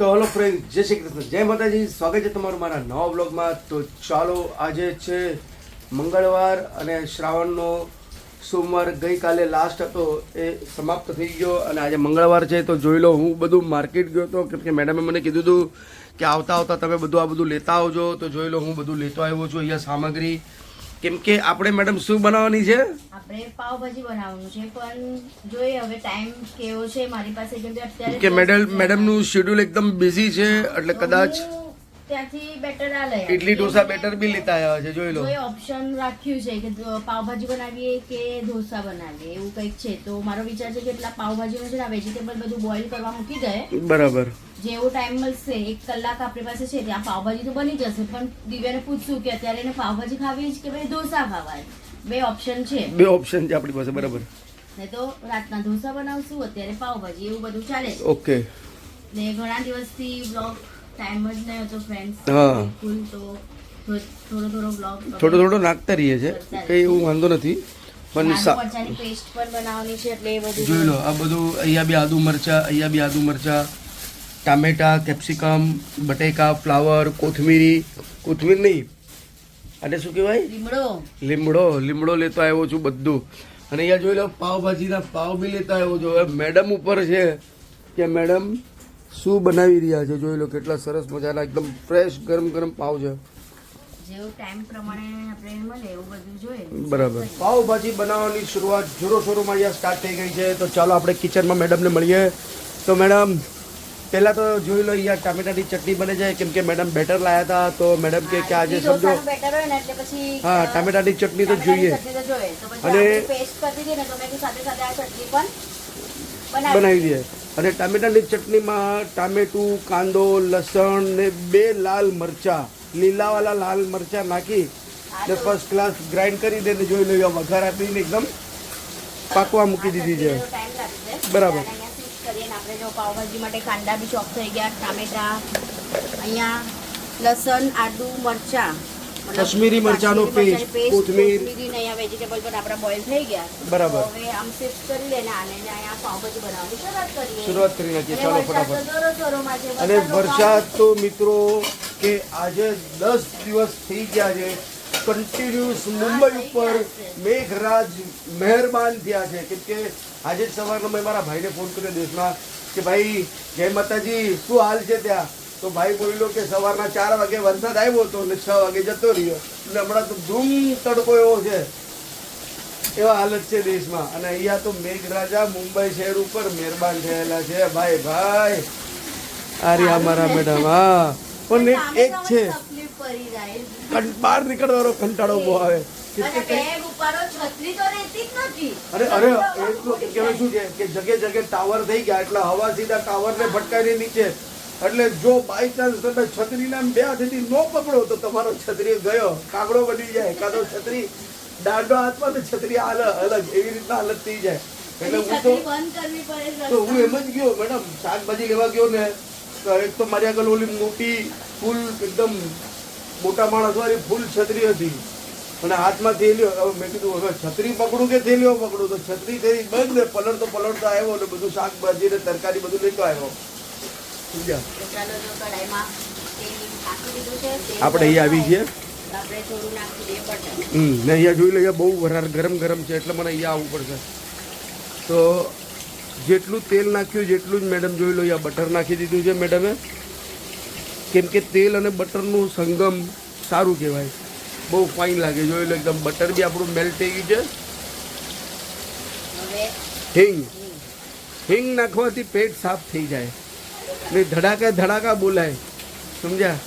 તો hello friend જય શ્રી કૃષ્ણ. જય માતાજી, સ્વાગત છે તમારું મારા નવા બ્લોગમાં તો ચાલો, આજે છે મંગળવાર અને શ્રાવણનો સોમવાર. ગઈકાલે લાસ્ટ હતો, એ સમાપ્ત થઈ ગયો અને આજે મંગળવાર છે. તો જોઈ લો, હું બધું માર્કેટ ગયો હતો કેમ કે મેડમે મને કીધું હતું કે આવતા આવતા તમે બધું આ બધું લેતા આવજો. તો જોઈ લો, હું બધું લેતો આવ્યો છું, અહીંયા સામગ્રી. કેમ કે આપણે મેડમ શું બનાવવાની છે? આપણે પાવભાજી બનાવવાનું છે પણ જોઈએ હવે ટાઈમ કેવો છે મારી પાસે કેમ કે અત્યારે કે મેડમ મેડમનું શેડ્યુલ એકદમ બિઝી છે એટલે કદાચ ત્યાંથી બેટર આ લઈ ઇડલી ઢોસા બેટર બી લેતા આવ્યા છે જોઈ લો. કોઈ ઓપ્શન રાખ્યું છે કે પાવભાજી બનાવીએ કે ઢોસા બનાવીએ એવું કંઈક છે. તો મારો વિચાર છે કે એટલા પાવભાજીનું છે ને વેજીટેબલ બધું બોઇલ કરવા મૂકી દે. બરાબર. જેવો ટાઈમ મળશે એક કલાક આપણી પાસે છે ત્યાં પાવભાજી તો બની જશે પણ દિવ્યાને પૂછશું કે અત્યારે એને પાવભાજી ખાવી છે કે ભાઈ ઢોસા ખાવા બે ઓપ્શન છે. બે ઓપ્શન છે આપણી પાસે બરાબર. ને તો રાતના ઢોસા બનાવશું અત્યારે પાવભાજી એવું બધું ચાલે ઓકે. ને ઘણા દિવસથી બ્લોગ ટાઈમ જ નહીં હતો ફ્રેન્ડ્સ હા. તો થોડો થોડો બ્લોગ થોડો થોડો નાખતા રહીએ છે કંઈ એવું વાંધો નથી પણ પેસ્ટ પણ બનાવવાની છે એટલે એ બધું જોઈ લો આ બધું અહીંયા બી આદુ મરચા અહીંયા બી આદુ મરચા ટામેટા કેપ્સિકમ બટેકા ફ્લાવર કોથમીરી કોથમીર નહીં. અને શું કહેવાય? લીમડો. લીમડો. લીમડો લેતો આવ્યો છું બધું. અને અહીંયા જોઈ લો પાવભાજીના પાવ બી લેતા આવ્યો છું. હવે મેડમ ઉપર છે કે મેડમ શું બનાવી રહ્યા છે? જોઈ લો કેટલા સરસ મજાના એકદમ ફ્રેશ ગરમ ગરમ પાવ છે. બરાબર. પાવભાજી બનાવવાની શરૂઆત જોરો શોરોમાં અહીંયા સ્ટાર્ટ થઈ ગઈ છે. તો ચાલો આપણે કિચનમાં મેડમને મળીએ. તો મેડમ પહેલાં તો જોઈ લો અહીંયા ટામેટાની ચટણી બને છે કેમ કે મેડમ બેટર લાયા હતા તો મેડમ કે કે આજે સમજો. બેટર હોય ને એટલે પછી હા ટામેટાની ચટણી તો જોઈએ. અને- પેસ્ટ કરી દીધી ને તો સાથે સાથે આ ચટણી પણ બનાવી બનાવી દઈએ. અને ટામેટાની ચટણીમાં ટામેટું કાંદો લસણ ને બે લાલ મરચા લીલાવાળા લાલ મરચા નાખી ને ફર્સ્ટ ક્લાસ ગ્રાઇન્ડ કરી દે ને જોઈ લો વઘાર આપીને એકદમ પાકવા મૂકી દીધી છે. બરાબર. અને અહીંયા switch કરીએ ને આપણે જો પાવભાજી માટે કાંદા બી ચોપ થઈ ગયા ટામેટા અહીંયા લસણ આદુ મરચા. કશ્મીરી મરચાંનો મરચાંની કોથમીર. કોથમીરી વેજીટેબલ પણ આપણા બોઇલ થઈ ગયા. બરાબર. હવે આમ શિફ્ટ કરી લેને આને અહીંયા પાવભાજી બનાવવાની શરૂઆત કરીએ. શરૂઆત કરી નાખીએ. ચાલો ફટાફટ. તો. અને વરસાદ તો મિત્રો કે આજે દસ દિવસ થઈ ગયા છે. કન્ટિન્યુઅસ મુંબઈ ઉપર મેઘરાજ મહેરબાન થયા છે. કેમ કે આજે જ સવારમાં મેં મારા ભાઈને ફોન કર્યો દેશમાં. કે ભાઈ જય માતાજી શું હાલ છે ત્યાં? તો ભાઈ બોલ્યો કે સવારના ચાર વાગે વરસાદ આવ્યો હતો ને છ વાગે જતો રહ્યો. એટલે હમણાં તો ધૂમ તડકો એવો છે. એવા હાલત છે દેશમાં. અને અહીંયા તો મેઘરાજા મુંબઈ શહેર ઉપર મહેરબાન થયેલા છે. ભાઈ ભાઈ. રહ્યા અમારા મેડમ હા. પણ એક છે. બહાર નીકળવાનો કંટાળો બહુ આવે. છત્રી અરે અરે એટલું કહેવાય શું છે? કે જગે જગે ટાવર થઈ ગયા એટલે હવા સીધા ટાવરને ભટકાઈને નીચે. એટલે જો બાય ચાન્સ તમે છત્રીના બે હાથેથી ન પકડો તો તમારો છત્રી ગયો કાગડો બની જાય કાં તો છત્રી દાંડો હાથમાં તો છત્રી હાલ અલગ એવી રીતના હાલત થઈ જાય. એટલે હું તો છત્રી તો હું એમ જ ગયો મેડમ શાકભાજી લેવા ગયો ને એક તો મારી આગળ ઓલી મોટી ફૂલ એકદમ મોટા માણસ વાળી ફૂલ છત્રી હતી. અને હાથમાં થેલીઓ હવે મેં કીધું હવે છત્રી પકડું કે થેલીઓ પકડું? તો છત્રી થઈ બંધ ને પલળતો પલળતો આવ્યો ને બધું શાકભાજી ને તરકારી બધું લેતો આવ્યો. આપણે અહીંયા આવી છીએ. આપણે થોડું નાખી દઈએ બટર હમ ને અહીંયા જોઈ લઈએ બહુ વરાર ગરમ ગરમ છે એટલે મને અહીંયા આવવું પડશે. તો જેટલું તેલ નાખ્યું જેટલું જ મેડમ જોઈ લો અહીંયા બટર નાખી દીધું છે મેડમે. કેમ કે તેલ અને બટરનું સંગમ સારું કહેવાય. બહુ ફાઇન લાગે જો એકદમ બટર બી આપણું મેલ્ટ થઈ ગયું છે. હિંગ. હિંગ નાખવાથી પેટ સાફ થઈ જાય. ને ધડાકા ધડાકા બોલાય. સમજ્યા?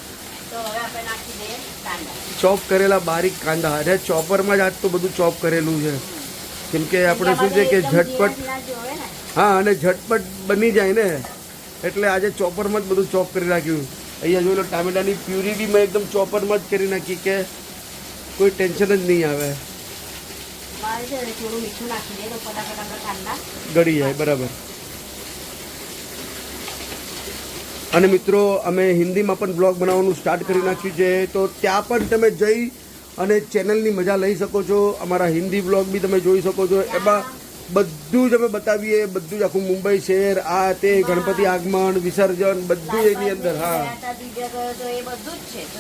ચોપ કરેલા બારીક કાંદા. અરે ચોપરમાં જ આજ તો બધું ચોપ કરેલું છે. કેમ કે આપણે શું છે કે ઝટપટ હા અને ઝટપટ બની જાય ને. એટલે આજે ચોપરમાં જ બધું ચોપ કરી નાખ્યું. અહીંયા જોઈ લો ટામેટાની પ્યુરી બી મેં એકદમ ચોપરમાં જ કરી નાખી કે કોઈ ટેન્શન જ નહીં આવે. ગળી જાય બરાબર. અને મિત્રો અમે હિન્દીમાં પણ બ્લોગ બનાવવાનું સ્ટાર્ટ કરી નાખ્યું છે. તો ત્યાં પણ તમે જઈ અને ચેનલની મજા લઈ શકો છો. અમારા હિન્દી બ્લોગ બી તમે જોઈ શકો છો. એમાં બધું જ અમે બતાવીએ બધું જ આખું મુંબઈ શહેર આ તે ગણપતિ આગમન વિસર્જન બધું એની અંદર હા.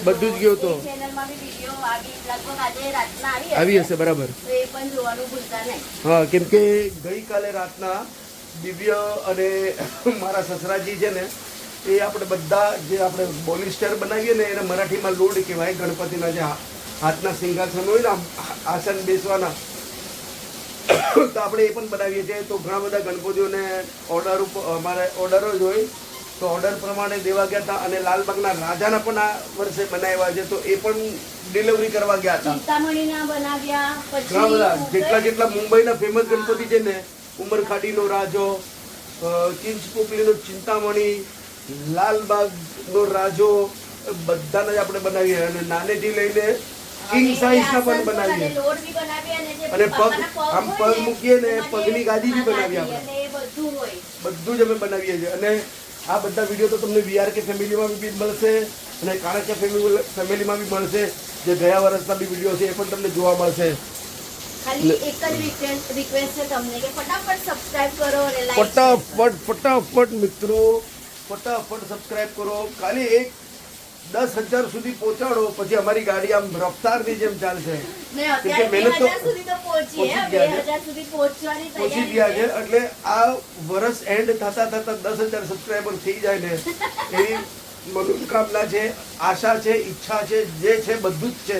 બધું જ ગયો તો. આવી હશે. બરાબર. હા કેમ કે ગઈકાલે રાતના દિવ્ય અને મારા સસરાજી છે ને એ આપણે બધા જે આપણે બોલિસ્ટર બનાવીએ ને એને મરાઠીમાં લોડ કહેવાય ગણપતિના જે હાથના સિંહાસન હોય ને આસન બેસવાના તો આપણે એ પણ બનાવીએ છીએ. તો ઘણા બધા ગણપતિઓને ઓર્ડર ઉપર અમારે ઓર્ડરો જ હોય. તો ઓર્ડર પ્રમાણે દેવા ગયા હતા અને લાલબાગના રાજાના પણ આ વર્ષે બનાવ્યા છે. તો એ પણ ડિલિવરી કરવા ગયા હતા. ઘણા બધા જેટલા જેટલા મુંબઈના ફેમસ ગણપતિ છે ને ઉમરખાડીનો રાજો ચિંચપોકલીનો ચિંતામણી લાલબાગનો રાજો બધાને જ આપણે બનાવીએ. અને નાનેથી લઈને કિંગ સાઇઝના પણ બનાવીએ. અને પગ- આમ પગ મૂકીએ ને, પગની ગાદી બી બનાવીએ આપણે. બધું જ અમે બનાવીએ છીએ. અને આ બધા વીડિયો તો તમને વીઆર કે ફેમિલીમાં બી મળશે અને કાણકિયા ફેમિલી ફેમિલીમાં બી મળશે. જે ગયા વર્ષના બી વીડિયો છે એ પણ તમને જોવા મળશે. ફટાફટ ફટાફટ મિત્રો ફટાફટ સબસ્ક્રાઇબ કરો. ખાલી એક દસ હજાર સુધી પહોંચાડો પછી અમારી ગાડી આમ રફતારની જેમ ચાલશે મહેનત તો 2000 સુધી તો પહોંચી ગયા છે. 2000 સુધી પહોંચવાની પહોંચી ગયા છે એટલે આ વર્ષ એન્ડ થતા થતા દસ હજાર સબસ્ક્રાઈબર થઈ જાય ને એવી મનોકામના છે આશા છે ઈચ્છા છે જે છે બધું જ છે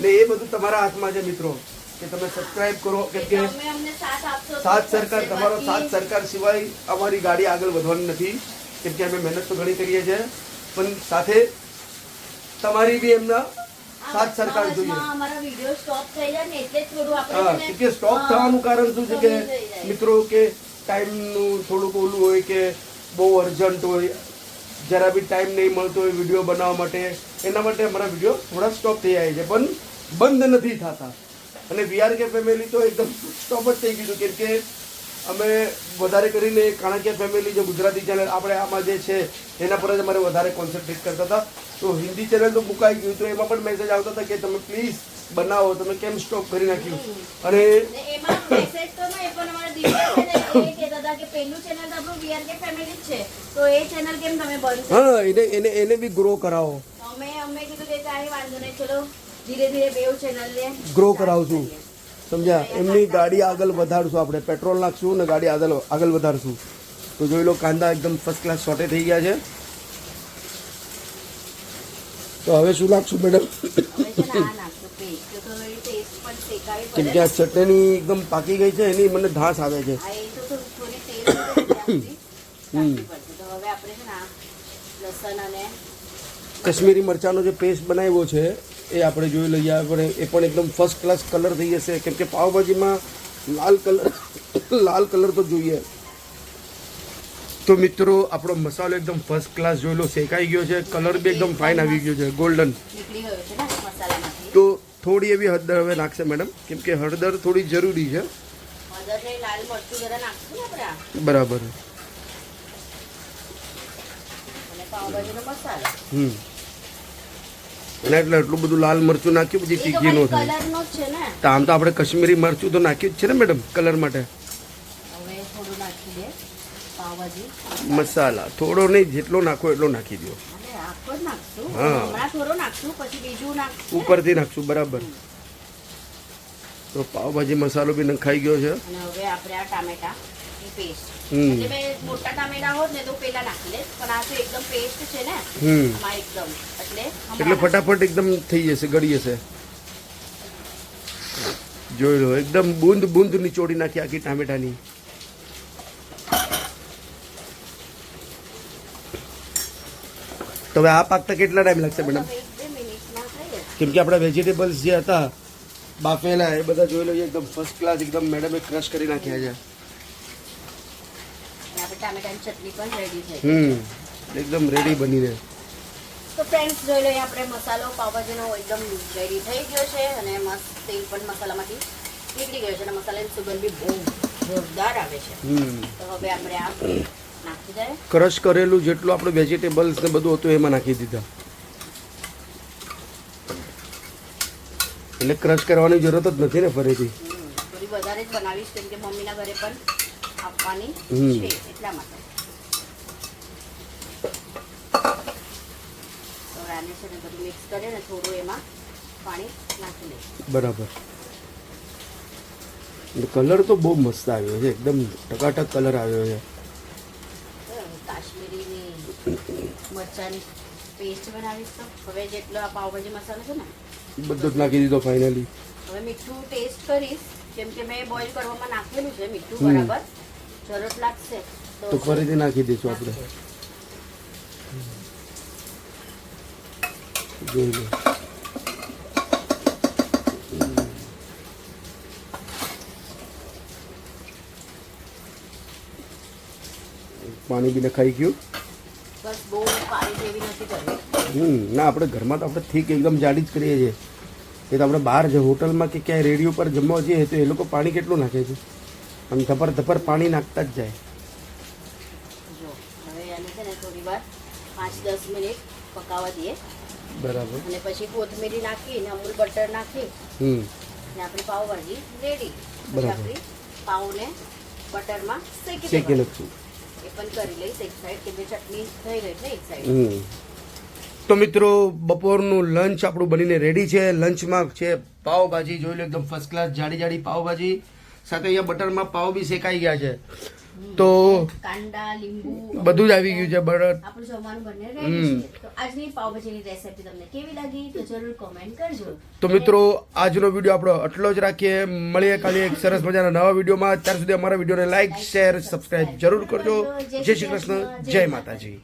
ને એ બધું તમારા હાથમાં છે મિત્રો કે તમે સબસ્ક્રાઈબ કરો કે કે તમે અમને સાથ આપશો તો સાથ થશે. સરકાર તમારો સાત સરકાર સિવાય અમારી ગાડી આગળ વધવાની નથી કેમ કે અમે મહેનત તો ઘણી કરીએ છીએ પણ સાથે તમારી બી એમના સાથ સરકાર જોઈએ. હા કે સ્ટોપ થવાનું કારણ શું છે કે. મિત્રો કે ટાઈમનું થોડુંક ઓલું હોય કે બહુ અર્જન્ટ હોય જરા બી ટાઈમ નહીં મળતો હોય વીડિયો બનાવવા માટે એના માટે અમારા વીડિયો થોડા સ્ટોપ થઈ જાય છે. પણ બંધ નથી થતા. અને વીઆર કે ફેમિલી તો એકદમ સ્ટોપ જ થઈ ગયું કેમ કે અમે વધારે કરીને કાણાકિયા ફેમિલી જે ગુજરાતી ચેનલ આપણે આમાં જે છે એના પર જ અમારે વધારે કોન્સન્ટ્રેટ કરતા હતા. તો હિન્દી ચેનલ તો મુકાઈ ગયું તો એમાં પણ મેસેજ આવતા હતા કે તમે પ્લીઝ બનાવો તમે કેમ સ્ટોપ કરી નાખ્યું? અને એમાં મેસેજ તો નહીં પણ અમારા દિવ્ય છે ને એ કહેતા હતા કે પહેલું ચેનલ તો આપણું VRK ફેમિલી જ છે. તો એ ચેનલ કેમ તમે બંધ હા એને એને એને બી ગ્રો કરાવો. અમે અમે કીધું કે કાંઈ વાંધો નહીં ચલો ધીરે ધીરે બેઉ ચેનલ ને ગ્રો કરાવશું સમજ્યા? એમની ગાડી આગળ વધારશું આપણે. પેટ્રોલ નાખશું ને ગાડી આગળ આગળ વધારશું. તો જોઈ લો કાંદા એકદમ ફર્સ્ટ ક્લાસ શોર્ટે થઈ ગયા છે. તો હવે શું નાખશું મેડમ કેમ કે આ ચટણી એકદમ પાકી ગઈ છે એની મને ધાસ આવે છે. કશ્મીરી મરચાંનો જે પેસ્ટ બનાવ્યો છે એ આપણે જોઈ લઈએ આપણે એ પણ એકદમ ફર્સ્ટ ક્લાસ કલર થઈ જશે. કેમ કે પાવભાજીમાં લાલ કલર લાલ કલર તો જોઈએ. તો મિત્રો આપણો મસાલો એકદમ ફર્સ્ટ ક્લાસ જોઈ લો શેકાઈ ગયો છે. કલર બી એકદમ ફાઇન આવી ગયો છે ગોલ્ડન તો થોડી એવી હળદર હવે નાખશે મેડમ કેમ કે હળદર થોડી જરૂરી છે. બરાબર. હમ. અને એટલે એટલું બધું લાલ મરચું નાખ્યું પછી તીખી નો થાય તો આમ તો આપણે કશ્મીરી મરચું તો નાખ્યું જ છે ને મેડમ કલર માટે? મસાલા. થોડો નહીં જેટલો નાખો એટલો નાખી દો હા. ઉપરથી નાખશું બરાબર. તો પાવભાજી મસાલો બી નખાઈ ગયો છે. અને હવે આપણે આ ટામેટા પેસ્ટ. એટલે મેં મોટા ટામેટા હોત ને તો પેલા નાખી લે પણ આ તો એકદમ પેસ્ટ છે ને હમ. આમાં એકદમ. એટલે એટલે ફટાફટ એકદમ થઈ જશે ગળી જશે. જોઈ લો એકદમ બુંદ બૂંદ નીચોડી નાખી આખી ટામેટાની. તો હવે આ પાકતા કેટલા ટાઈમ લાગશે મેડમ? કેમ કે આપણા વેજીટેબલ્સ જે હતા બાફેલા એ બધા જોઈ લઈએ એકદમ ફર્સ્ટ ક્લાસ એકદમ મેડમે ક્રશ કરી નાખ્યા છે. ચટણી પણ રેડી છે હમ એકદમ રેડી બનીને તો ફ્રેન્ડ્સ જોઈ લઈએ આપણે મસાલો પાવભાજીનો એકદમ રેડી થઈ ગયો છે અને મસ્ત તેલ પણ મસાલામાંથી નીકળી ગયો છે અને મસાલાની સુગંધ બી બહુ જોરદાર આવે છે. તો હવે આપણે આ ક્રશ કરેલું જેટલું આપણે વેજીટેબલ્સ ને બધું હતું એમાં નાખી દીધા. એટલે ક્રશ કરવાની જરૂરત જ નથી ને ફરીથી? થોડી વધારે જ બનાવીશ કેમ કે મમ્મીના ઘરે પણ આપવાની છે એટલા માટે. આને છે ને બધું મિક્સ કરીએ ને થોડું એમાં પાણી નાખી લઈશ બરાબર. કલર તો બહુ મસ્ત આવ્યો છે એકદમ ટકાટક કલર આવ્યો છે. કાશ્મીરીની મરચાની પેસ્ટ બનાવીશ તો. હવે જેટલો આ પાવભાજી મસાલો છે ને બધું જ નાખી દીધો ફાઇનલી હવે મીઠું ટેસ્ટ કરીશ કેમ કે મેં બોઇલ કરવામાં નાખેલું છે મીઠું. બરાબર. જરૂર લાગશે. તો ફરીથી નાખી દઈશું આપણે. જોઈ લો. પાણી બી નખાઈ ગયું. બસ બહુ પાણી જેવી નથી કરવી. ના આપણે ઘરમાં તો આપણે ઠીક એકદમ જાડી જ કરીએ છીએ. એ તો આપણે બહાર જે હોટલમાં કે ક્યાંય રેડિયો પર જમવા જઈએ તો એ લોકો પાણી કેટલું નાખે છે? આમ ધપર ધપર પાણી નાખતા જ જાય. પાંચ દસ મિનિટ પકાવવા દઈએ. બરાબર. અને પછી કોથમીરી નાખી ને અમૂલ બટર નાખી હમ. ને આપણી પાવભાજી રેડી બરાબર. આપણી બટરમાં શેકી શેકી. લખશું એ પણ કરી લઈશ એક સાઈડ કે કે ચટણી થઈ ગઈ છે એક સાઈડ તો મિત્રો બપોરનું લંચ આપણું બનીને રેડી છે. લંચમાં છે પાવભાજી જોઈ લો એકદમ ફર્સ્ટ ક્લાસ જાડી જાડી પાવભાજી. સાથે અહીંયા બટરમાં પાવ બી શેકાઈ ગયા છે. તો બધું જ આવી ગયું છે બટર આપણું જમવાનું બને. છે. તો આજની પાવભાજીની રેસિપી તમને કેવી લાગી તો જરૂર કોમેન્ટ કરજો. તો મિત્રો આજનો વીડિયો આપણો આટલો જ રાખીએ. મળીએ કાલે એક સરસ મજાના નવા વિડીયોમાં ત્યાર સુધી અમારા વિડીયોને લાઈક શેર સબસ્ક્રાઇબ જરૂર કરજો. જય શ્રી કૃષ્ણ. જય માતાજી.